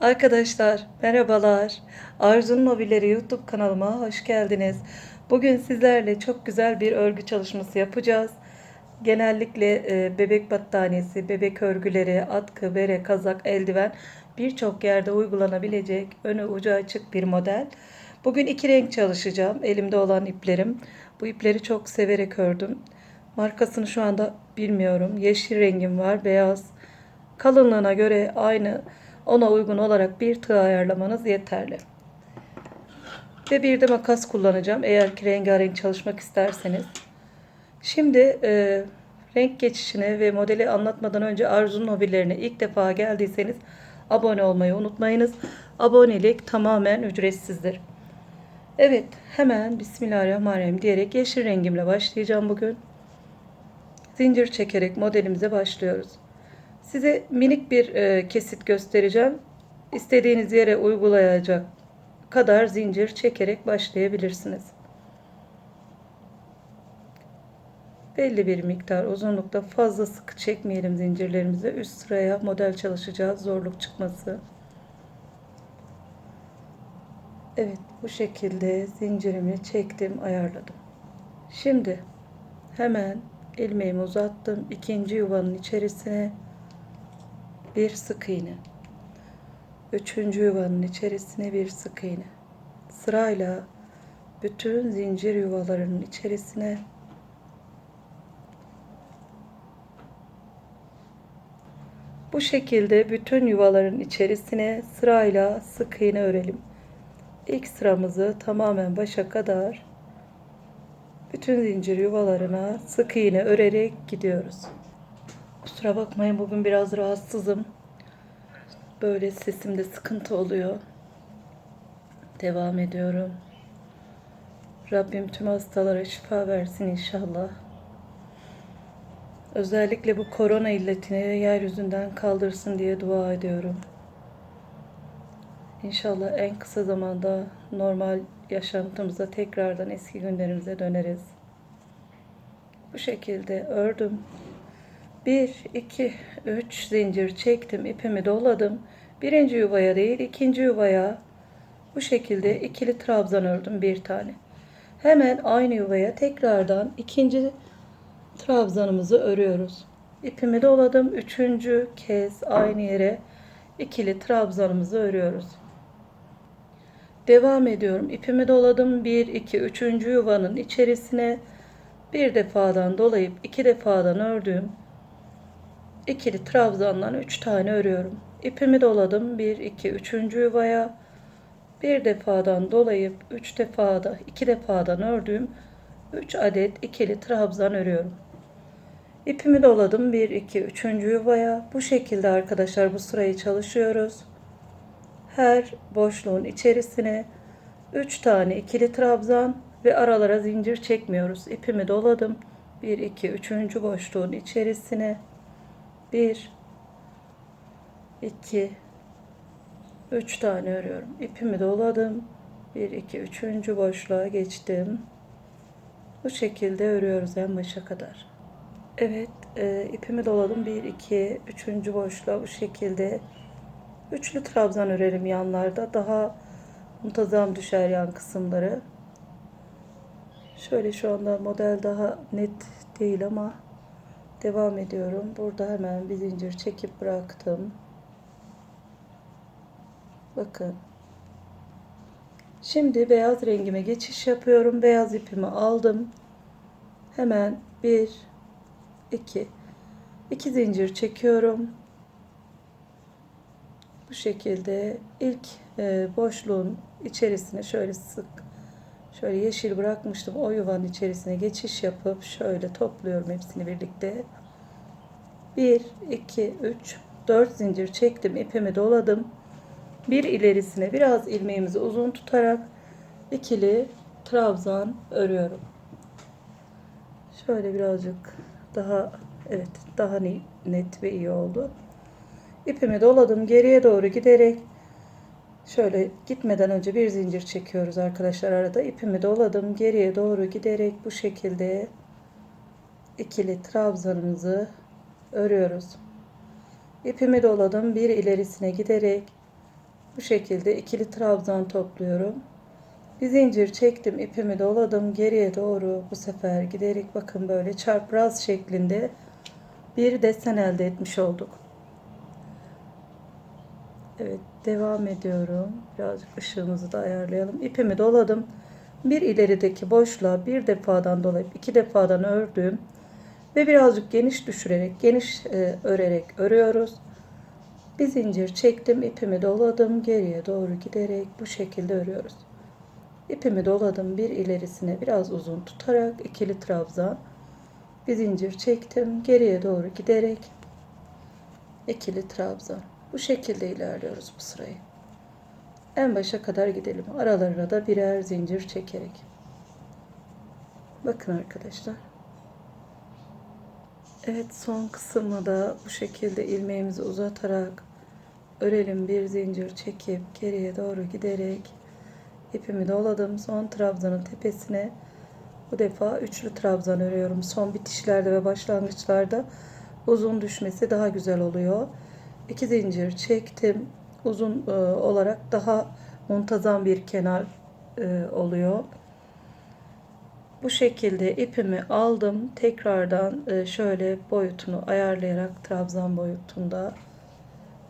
Arkadaşlar merhabalar. Arzu'nun Mobilleri YouTube kanalıma hoş geldiniz. Bugün sizlerle çok güzel bir örgü çalışması yapacağız. Genellikle e, bebek battaniyesi, bebek örgüleri, atkı, bere, kazak, eldiven birçok yerde uygulanabilecek önü ucu açık bir model. Bugün iki renk çalışacağım. Elimde olan iplerim. Bu ipleri çok severek ördüm. Markasını şu anda bilmiyorum. Yeşil rengim var, beyaz. Kalınlığına göre aynı ona uygun olarak bir tığ ayarlamanız yeterli. Ve bir de makas kullanacağım eğer ki rengarenk çalışmak isterseniz. Şimdi e, renk geçişine ve modeli anlatmadan önce Arzu'nun hobilerine ilk defa geldiyseniz abone olmayı unutmayınız. Abonelik tamamen ücretsizdir. Evet hemen Bismillahirrahmanirrahim diyerek yeşil rengimle başlayacağım bugün. Zincir çekerek modelimize başlıyoruz. Size minik bir e, kesit göstereceğim. İstediğiniz yere uygulayacak kadar zincir çekerek başlayabilirsiniz. Belli bir miktar uzunlukta fazla sıkı çekmeyelim zincirlerimizi. Üst sıraya model çalışacağız. Zorluk çıkması. Evet bu şekilde zincirimi çektim ayarladım. Şimdi hemen ilmeğimi uzattım. ikinci yuvanın içerisine bir sık iğne. Üçüncü yuvanın içerisine bir sık iğne. Sırayla bütün zincir yuvalarının içerisine bu şekilde bütün yuvaların içerisine sırayla sık iğne örelim. İlk sıramızı tamamen başa kadar bütün zincir yuvalarına sık iğne örerek gidiyoruz. Kusura bakmayın bugün biraz rahatsızım. Böyle sesimde sıkıntı oluyor. Devam ediyorum. Rabbim tüm hastalara şifa versin inşallah. Özellikle bu korona illetini yeryüzünden kaldırsın diye dua ediyorum. İnşallah en kısa zamanda normal yaşantımıza tekrardan eski günlerimize döneriz. Bu şekilde ördüm. 1, 2, 3 zincir çektim. ipimi doladım. Birinci yuvaya değil ikinci yuvaya bu şekilde ikili trabzan ördüm bir tane. Hemen aynı yuvaya tekrardan ikinci trabzanımızı örüyoruz. İpimi doladım. Üçüncü kez aynı yere ikili trabzanımızı örüyoruz. Devam ediyorum. İpimi doladım. 1, 2, 3. yuvanın içerisine bir defadan dolayıp iki defadan ördüğüm ikili trabzandan 3 tane örüyorum. İpimi doladım. 1 2 3. yuvaya bir defadan dolayıp 3 defada 2 defadan ördüğüm 3 adet ikili trabzan örüyorum. İpimi doladım. 1 2 3. yuvaya. Bu şekilde arkadaşlar bu sırayı çalışıyoruz. Her boşluğun içerisine 3 tane ikili trabzan ve aralara zincir çekmiyoruz. İpimi doladım. 1 2 3. boşluğun içerisine 1 2 3 tane örüyorum. İpimi doladım. 1 2 3. boşluğa geçtim. Bu şekilde örüyoruz en başa kadar. Evet, e, ipimi doladım. 1 2 3. boşluğa bu şekilde üçlü trabzan örelim yanlarda. Daha muntazam düşer yan kısımları. Şöyle şu anda model daha net değil ama Devam ediyorum. Burada hemen bir zincir çekip bıraktım. Bakın. Şimdi beyaz rengime geçiş yapıyorum. Beyaz ipimi aldım. Hemen bir, iki, iki zincir çekiyorum. Bu şekilde ilk e, boşluğun içerisine şöyle sık Şöyle yeşil bırakmıştım. O yuvanın içerisine geçiş yapıp şöyle topluyorum hepsini birlikte. 1, 2, 3, 4 zincir çektim. ipimi doladım. Bir ilerisine biraz ilmeğimizi uzun tutarak ikili trabzan örüyorum. Şöyle birazcık daha evet daha net ve iyi oldu. İpimi doladım. Geriye doğru giderek Şöyle gitmeden önce bir zincir çekiyoruz arkadaşlar arada. ipimi doladım. Geriye doğru giderek bu şekilde ikili trabzanımızı örüyoruz. İpimi doladım. Bir ilerisine giderek Bu şekilde ikili trabzan topluyorum. Bir zincir çektim, ipimi doladım geriye doğru bu sefer giderek bakın böyle çarpraz şeklinde bir desen elde etmiş olduk. Evet devam ediyorum. Birazcık ışığımızı da ayarlayalım. İpimi doladım. Bir ilerideki boşluğa bir defadan dolayıp iki defadan ördüm. Ve birazcık geniş düşürerek, geniş e, örerek örüyoruz. Bir zincir çektim, ipimi doladım, geriye doğru giderek bu şekilde örüyoruz. İpimi doladım bir ilerisine biraz uzun tutarak ikili trabzan. Bir zincir çektim, geriye doğru giderek ikili trabzan. Bu şekilde ilerliyoruz bu sırayı. En başa kadar gidelim. Aralarına da birer zincir çekerek. Bakın arkadaşlar. Evet son kısmı da bu şekilde ilmeğimizi uzatarak örelim bir zincir çekip geriye doğru giderek ipimi doladım. Son trabzanın tepesine bu defa üçlü trabzan örüyorum. Son bitişlerde ve başlangıçlarda uzun düşmesi daha güzel oluyor. İki zincir çektim. Uzun e, olarak daha muntazam bir kenar e, oluyor. Bu şekilde ipimi aldım. Tekrardan e, şöyle boyutunu ayarlayarak trabzan boyutunda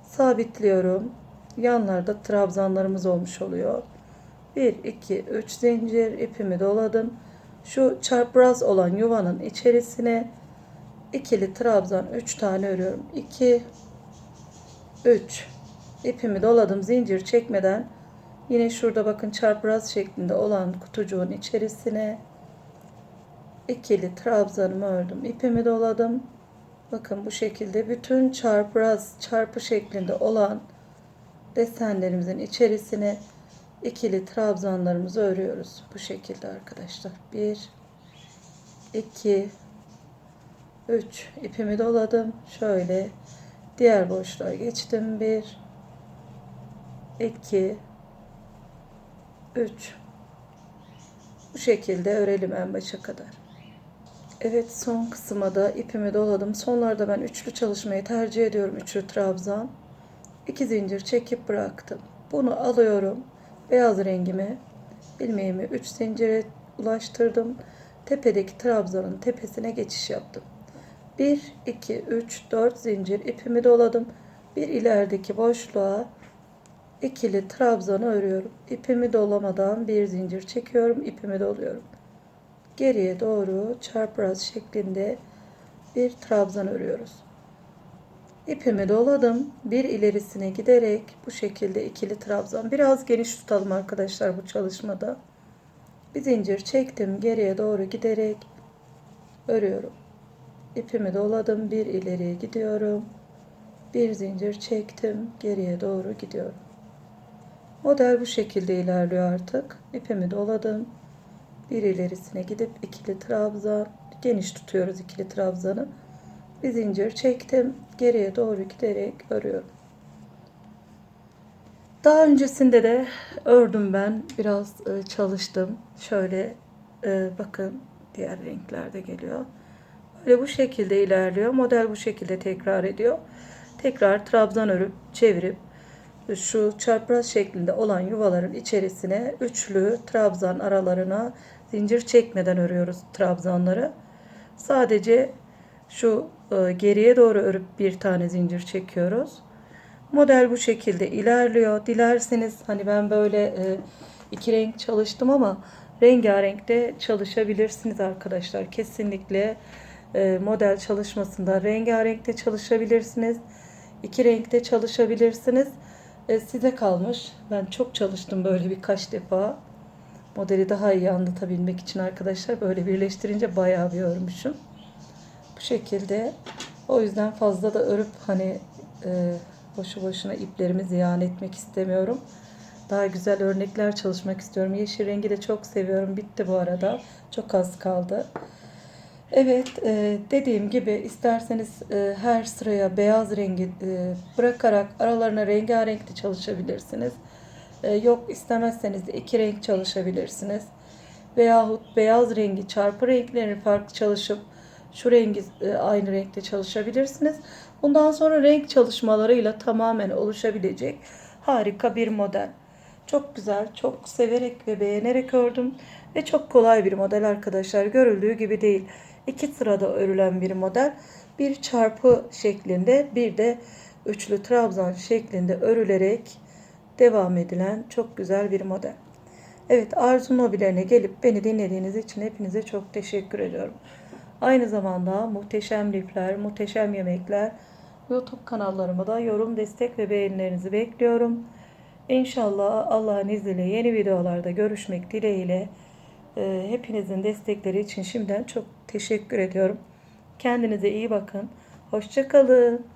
sabitliyorum. Yanlarda trabzanlarımız olmuş oluyor. 1 2 3 zincir ipimi doladım. Şu çapraz olan yuvanın içerisine ikili trabzan 3 tane örüyorum. 2 3 ipimi doladım zincir çekmeden yine şurada bakın çapraz şeklinde olan kutucuğun içerisine ikili trabzanımı ördüm. İpimi doladım. Bakın bu şekilde bütün çarpraz çarpı şeklinde olan desenlerimizin içerisine ikili trabzanlarımızı örüyoruz. Bu şekilde arkadaşlar. 1 2 3 ipimi doladım. Şöyle diğer boşluğa geçtim. 1 2 3 Bu şekilde örelim en başa kadar. Evet son kısma da ipimi doladım. Sonlarda ben üçlü çalışmayı tercih ediyorum. Üçlü trabzan. İki zincir çekip bıraktım. Bunu alıyorum. Beyaz rengimi ilmeğimi 3 zincire ulaştırdım. Tepedeki trabzanın tepesine geçiş yaptım. 1, 2, 3, 4 zincir ipimi doladım. Bir ilerideki boşluğa ikili trabzanı örüyorum. İpimi dolamadan bir zincir çekiyorum. ipimi doluyorum. Geriye doğru çarpraz şeklinde bir trabzan örüyoruz. İpimi doladım. Bir ilerisine giderek bu şekilde ikili trabzan. Biraz geniş tutalım arkadaşlar bu çalışmada. Bir zincir çektim. Geriye doğru giderek örüyorum. İpimi doladım. Bir ileriye gidiyorum. Bir zincir çektim. Geriye doğru gidiyorum. Model bu şekilde ilerliyor artık. İpimi doladım. Bir ilerisine gidip ikili trabzan. Geniş tutuyoruz ikili trabzanı bir zincir çektim. Geriye doğru giderek örüyorum. Daha öncesinde de ördüm ben. Biraz e, çalıştım. Şöyle e, bakın diğer renklerde geliyor. Böyle bu şekilde ilerliyor. Model bu şekilde tekrar ediyor. Tekrar trabzan örüp çevirip şu çapraz şeklinde olan yuvaların içerisine üçlü trabzan aralarına zincir çekmeden örüyoruz trabzanları. Sadece şu e, geriye doğru örüp bir tane zincir çekiyoruz. Model bu şekilde ilerliyor. Dilerseniz hani ben böyle e, iki renk çalıştım ama rengarenk de çalışabilirsiniz arkadaşlar. Kesinlikle model çalışmasında rengarenk de çalışabilirsiniz. İki renkte çalışabilirsiniz. Size kalmış. Ben çok çalıştım böyle birkaç defa. Modeli daha iyi anlatabilmek için arkadaşlar böyle birleştirince bayağı bir örmüşüm. Bu şekilde. O yüzden fazla da örüp hani e, boşu boşuna iplerimi ziyan etmek istemiyorum. Daha güzel örnekler çalışmak istiyorum. Yeşil rengi de çok seviyorum. Bitti bu arada. Çok az kaldı. Evet e, dediğim gibi isterseniz e, her sıraya beyaz rengi e, bırakarak aralarına rengarenk de çalışabilirsiniz. E, yok istemezseniz de iki renk çalışabilirsiniz. Veyahut beyaz rengi çarpı renklerini farklı çalışıp şu rengi e, aynı renkte çalışabilirsiniz. Bundan sonra renk çalışmalarıyla tamamen oluşabilecek harika bir model. Çok güzel, çok severek ve beğenerek ördüm ve çok kolay bir model arkadaşlar. Görüldüğü gibi değil. İki sırada örülen bir model. Bir çarpı şeklinde, bir de üçlü trabzan şeklinde örülerek devam edilen çok güzel bir model. Evet Arzu Mobilerine gelip beni dinlediğiniz için hepinize çok teşekkür ediyorum. Aynı zamanda muhteşem lifler, muhteşem yemekler YouTube kanallarıma da yorum, destek ve beğenilerinizi bekliyorum. İnşallah Allah'ın izniyle yeni videolarda görüşmek dileğiyle e, hepinizin destekleri için şimdiden çok teşekkür ediyorum. Kendinize iyi bakın. Hoşçakalın.